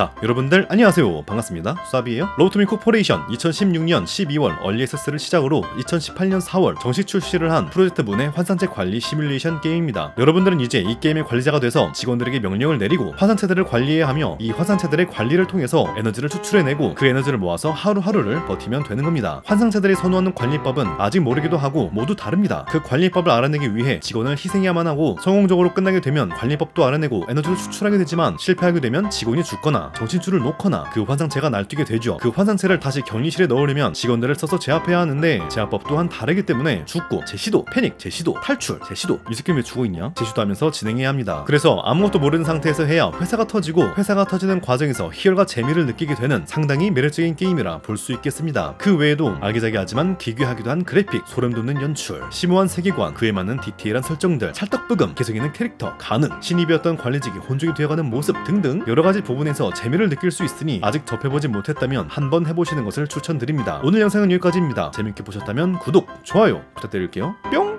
자, 여러분들 안녕하세요. 반갑습니다. 수아비예요. 로토미 코퍼레이션 2016년 12월 얼리 액세스를 시작으로 2018년 4월 정식 출시를 한 프로젝트 문의 환산체 관리 시뮬레이션 게임입니다. 여러분들은 이제 이 게임의 관리자가 돼서 직원들에게 명령을 내리고 화산체들을 관리해야 하며 이 화산체들의 관리를 통해서 에너지를 추출해내고 그 에너지를 모아서 하루하루를 버티면 되는 겁니다. 환상체들이 선호하는 관리법은 아직 모르기도 하고 모두 다릅니다. 그 관리법을 알아내기 위해 직원을 희생해야만 하고 성공적으로 끝나게 되면 관리법도 알아내고 에너지를 추출하게 되지만 실패하게 되면 직원이 죽거나 정신줄을 놓거나 그 환상체가 날뛰게 되죠. 그 환상체를 다시 격리실에 넣으려면 직원들을 써서 제압해야 하는데 제압법 또한 다르기 때문에 죽고 재시도, 패닉, 재시도, 탈출, 재시도 이 새끼 왜 죽어 있냐? 재시도 하면서 진행해야 합니다. 그래서 아무것도 모르는 상태에서 해야 회사가 터지고 회사가 터지는 과정에서 희열과 재미를 느끼게 되는 상당히 매력적인 게임이라 볼 수 있겠습니다. 그 외에도 아기자기하지만 기괴하기도 한 그래픽, 소름 돋는 연출, 심오한 세계관, 그에 맞는 디테일한 설정들, 찰떡 부금, 개성 있는 캐릭터, 가능, 신입이었던 관리직이 혼종이 되어가는 모습 등등 여러 가지 부분에서 재미를 느낄 수 있으니 아직 접해보지 못했다면 한번 해보시는 것을 추천드립니다. 오늘 영상은 여기까지입니다. 재밌게 보셨다면 구독, 좋아요 부탁드릴게요. 뿅!